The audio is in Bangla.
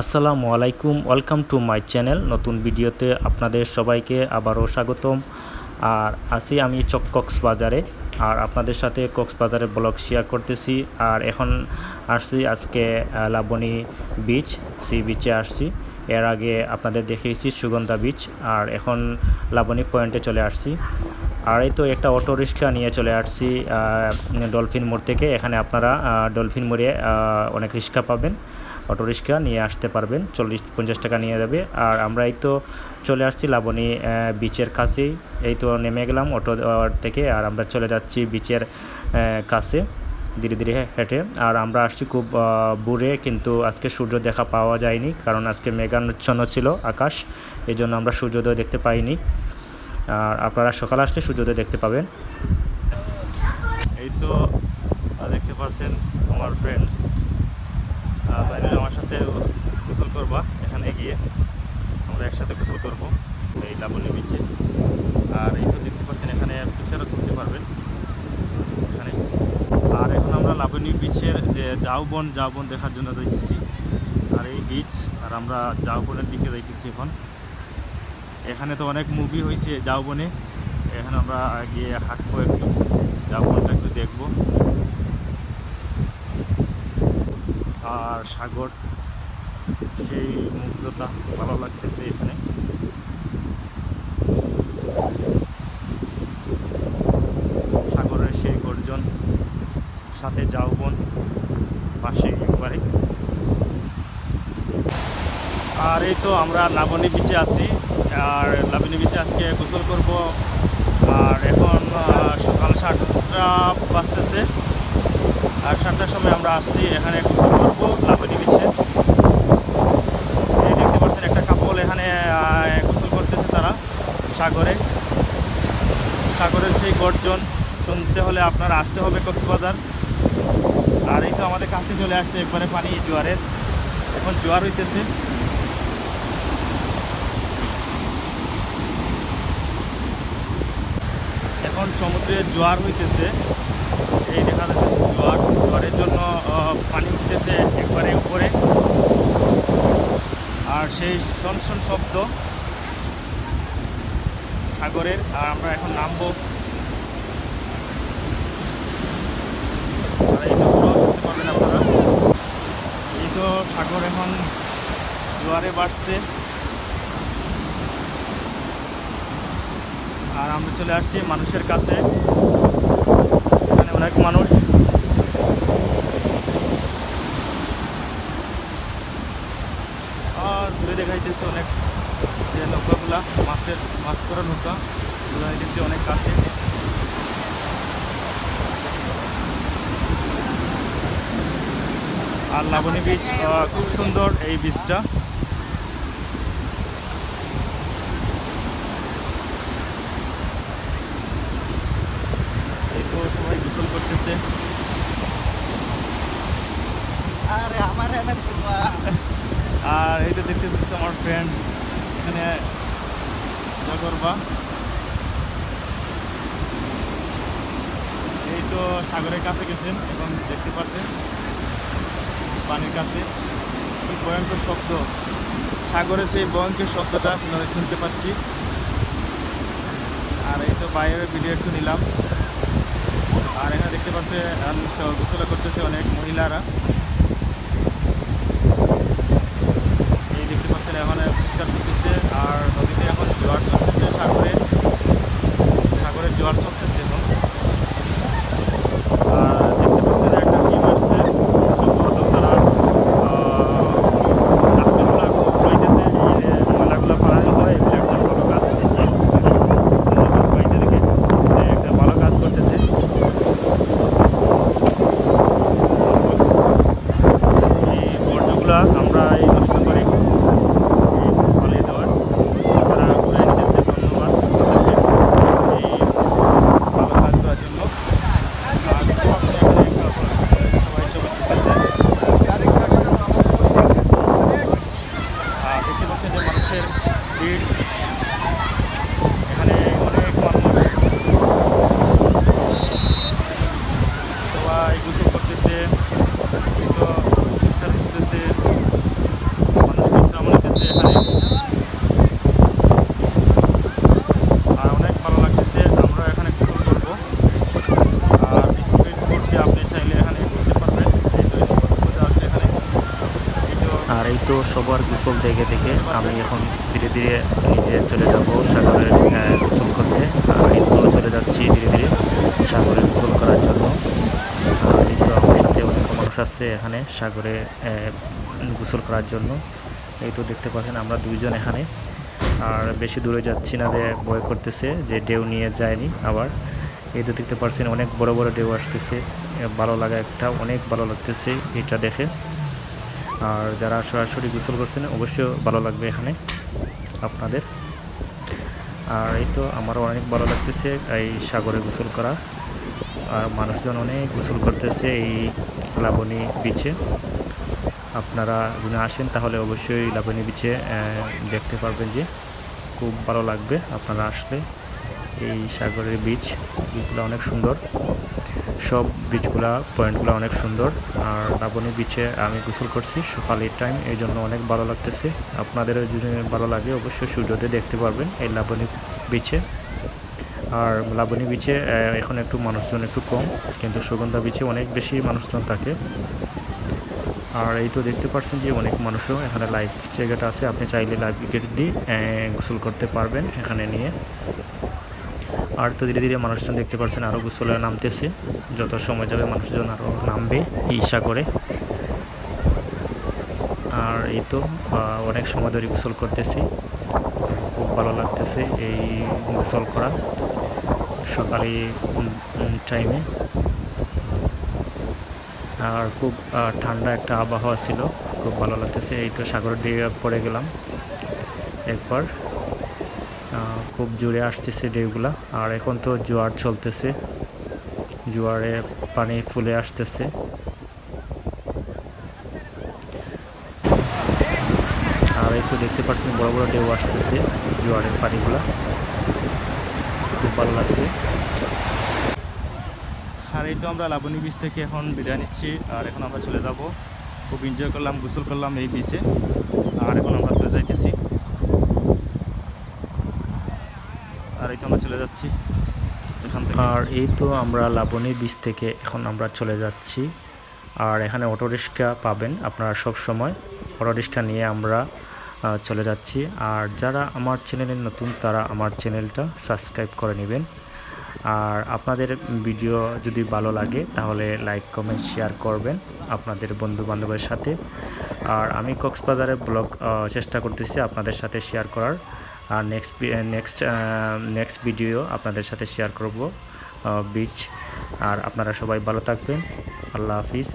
আসসালামু আলাইকুম, ওয়েলকাম টু মাই চ্যানেল। নতুন ভিডিওতে আপনাদের সবাইকে আবারও স্বাগতম। আর আছি আমি চক কক্সবাজারে। আর আপনাদের সাথে কক্সবাজারের ব্লগ শেয়ার করতেছি। আর এখন আসছি আজকে লাবণী বিচ সি বিচে আসছি। এর আগে আপনাদের দেখিয়েছি সুগন্ধা বিচ আর এখন লাবণী পয়েন্টে চলে আসছি। আর এই তো একটা অটো রিক্সা নিয়ে চলে আসছি ডলফিন মোড় থেকে। এখানে আপনারা ডলফিন মোড়ে অনেক রিক্সা পাবেন। অটো রিক্সা নিয়ে আসতে পারবেন। চল্লিশ, পঞ্চাশ টাকা নিয়ে যাবে। আর আমরা এই তো চলে আসছি লাবণী বিচের কাছেই। এই তো নেমে গেলাম অটো থেকে আর আমরা চলে যাচ্ছি বিচের কাছে, ধীরে ধীরে হেঁটে। আর আমরা আসছি খুব বুড়ে কিন্তু আজকে সূর্য দেখা পাওয়া যায়নি কারণ আজকে মেঘাচ্ছন্ন ছিল আকাশ। এই জন্য আমরা সূর্যোদয় দেখতে পাইনি। আর আপনারা সকালে আসলে সূর্যোদয় দেখতে পাবেন। এই তো দেখতে পাচ্ছেন আমার ফ্রেন্ড তাইলে আমার সাথে গোসল করবা, এখানে গিয়ে। আমরা একসাথে গোসল করব। এই লাবণী বিচে আর এই তো দেখতে পাচ্ছেন, এখানে পিকচারও তুলতে পারবেন। এখানে। আর এখন আমরা লাবণী বিচের যে জাউবন জাউবন দেখার জন্য যাইতেছি। আর এই বিচ আর আমরা জাউবনের দিকে যাইতেছি এখন। এখানে তো অনেক মুভি হয়েছে জাউবনে এখানে আমরা গিয়ে হাঁটবো একটু জাউবনটা একটু দেখব। আর সাগর, সেই মুগ্ধতা ভালো লাগতেছে এখানে। সাগরের সেই গর্জন, সাথে যাওবন পাশে একবারে আর এই তো আমরা লাবণী বিচে আছি, আর লাবণী বিচে আজকে গোসল করব। আর এখন সকাল সাতটা বাজতেছে। আর সাতটার সময় আমরা আসছি, এখানে গোসল করব দেখতে একটা এখানে গোসল করতেছে তারা, সাগরে। সাগরের সেই গর্জন, শুনতে হলে আপনার আসতে হবে কক্সবাজার। আর এই তো আমাদের কাছে চলে আসছে একবারে পানি জোয়ারের। এখন জোয়ার হইতেছে। এখন সমুদ্রে জোয়ার হইতেছে। এই দেখা যাচ্ছে জোয়ার, জোয়ারের জন্য পানি উঠতেছে একবারে উপরে। আর সেই শন শব্দ সাগরের, আর আমরা এখন নামবো। এই তো সাগর এখন জোয়ারে বাড়ছে। আর আমরা চলে আসছি মানুষের কাছে। অনেক মানুষ। আর দূরে দেখাইতেছে অনেক যে নৌকাগুলা মাছের মাছ ধরা নৌকা। ওগুলো অনেক কাছে আর লাবণী আহ, খুব সুন্দর এই বীজটা এই তো সবাই গোসল করতেছে আরে আমার এনে পুয়া আর এই তো দেখতে পাচ্ছি আমার ফ্রেন্ড এখানে যা করবা। এই তো সাগরের কাছে গেছেন এবং দেখতে পাচ্ছেন পানির কাছে। কি ভয়ঙ্কর শব্দ। সাগরের সেই ভয়ঙ্কর শব্দটা আপনারা শুনতে পাচ্ছি। আর এই তো বাইরে ভিডিও একটু নিলাম। আর এখানে দেখতে পাচ্ছে গোসলা করতেছে অনেক মহিলারা এই দেখতে পাচ্ছেন এখন পিকচার করতেছে আর নদীতে এখন জোয়ার চলতেছে সাগরে। সাগরের জোয়ার চলতেছে এখন। দেখতে পাচ্ছেন একটা টিম আসছে। তারা আহ, গাছপালা উঠাইতেছে এই ময়লাগুলো হয় একটা ভালো কাজ বাড়িতে দেখে একটা ভালো কাজ করতেছে। এই বর্জ্যগুলা আমরা এই ফলে দেওয়ার তারা ঘুরে নিতেছে ধন্যবাদ তাদেরকে এই ভালো কাজ করার জন্য আর এখানে একটা সবাই ছবি তুলতেছে আর দেখতে পাচ্ছেন যে মানুষের ভিড় এখানে অনেক মানুষ সবাই গোসল করতেছে এই তো পিকচার করতেছে আর এই তো সবার গোসল দেখে দেখে আমি এখন ধীরে ধীরে নিজে চলে যাব সাগরের গোসল করতে। আর তো চলে যাচ্ছি ধীরে ধীরে সাগরে গোসল করার জন্য। আর তো আমার সাথে অনেক মানুষ আছে এখানে সাগরে গোসল করার জন্য। এই তো দেখতে পাচ্ছেন আমরা দুইজন এখানে। আর বেশি দূরে যাচ্ছি না যে ভয় করতেছে যে ঢেউ নিয়ে যায়নি আবার। এই তো দেখতে পাচ্ছেন অনেক বড় বড় ঢেউ আসতেছে। ভালো লাগা একটা, অনেক ভালো লাগতেছে এটা দেখে। আর যারা সরাসরি গোসল করছেন, অবশ্যই ভালো লাগবে এখানে আপনাদের। আর এই তো আমারও অনেক ভালো লাগতেছে এই সাগরে গোসল করা। আর মানুষজন অনেক গোসল করতেছে এই লাবণী বিচে আপনারা যদি আসেন, তাহলে অবশ্যই লাবণী বিচে দেখতে পারবেন যে খুব ভালো লাগবে আপনারা আসলে। এই সাগরের বিচ বিচগুলো অনেক সুন্দর। সব বিচগুলা পয়েন্টগুলো অনেক সুন্দর। আর লাবণী বিচে আমি গোসল করছি সকালের টাইম এই জন্য অনেক ভালো লাগতেছে। আপনাদেরও যদি ভালো লাগে, অবশ্যই সূর্যোদয় দেখতে পারবেন এই লাবণী বিচে আর লাবণী বিচে এখন একটু মানুষজন একটু কম, কিন্তু সুগন্ধা বিচে অনেক বেশি মানুষজন থাকে। আর এই তো দেখতে পাচ্ছেন যে অনেক মানুষও এখানে লাইফ জায়গাটা আছে। আপনি চাইলে লাইফ জ্যাকেট দিয়ে গোসল করতে পারবেন এখানে নিয়ে। আর তো ধীরে ধীরে মানুষজন দেখতে পাচ্ছেন আরও গোসলে নামতেছে। যত সময় যাবে মানুষজন আরও নামবে এই সাগরে আর এই তো অনেক সময় ধরে গোসল করতেছি। খুব ভালো লাগতেছে এই গোসল করা সকালে টাইমে আর খুব ঠান্ডা একটা আবহাওয়া ছিল, খুব ভালো লাগতেছে। এই তো সাগরের দিয়ে পড়ে গেলাম। একবার খুব জোরে আসতেছে ঢেউগুলা। আর এখন তো জোয়ার চলতেছে। জোয়ারে পানি ফুলে আসতেছে। আর এই তো দেখতে পাচ্ছেন বড় বড় ঢেউ আসতেছে জোয়ারের পানিগুলা। খুব ভালো লাগছে। আর এই তো আমরা লাবণী বিচ থেকে এখন বিদায় নিচ্ছি। আর এখন আমরা চলে যাব। খুব এনজয় করলাম, গোসল করলাম এই বিচে আর এখন আমরা চলে যাইতেছি আর এই আমরা চলে যাচ্ছি এখান থেকে। আর এই তো আমরা লাবণী বিচ থেকে এখন আমরা চলে যাচ্ছি। আর এখানে অটো রিক্সা পাবেন আপনারা সব সময়। অটো রিক্সা নিয়ে আমরা চলে যাচ্ছি। আর যারা আমার চ্যানেলে নতুন, তারা আমার চ্যানেলটা সাবস্ক্রাইব করে নেবেন। আর আপনাদের ভিডিও যদি ভালো লাগে, তাহলে লাইক, কমেন্ট, শেয়ার করবেন আপনাদের বন্ধু বান্ধবের সাথে। আর আমি কক্সবাজারের ব্লগ চেষ্টা করতেছি আপনাদের সাথে শেয়ার করার। আর নেক্সট নেক্সট নেক্সট ভিডিও আপনাদের সাথে শেয়ার করব বিচ আর আপনারা সবাই ভালো থাকবেন। আল্লাহ হাফিজ।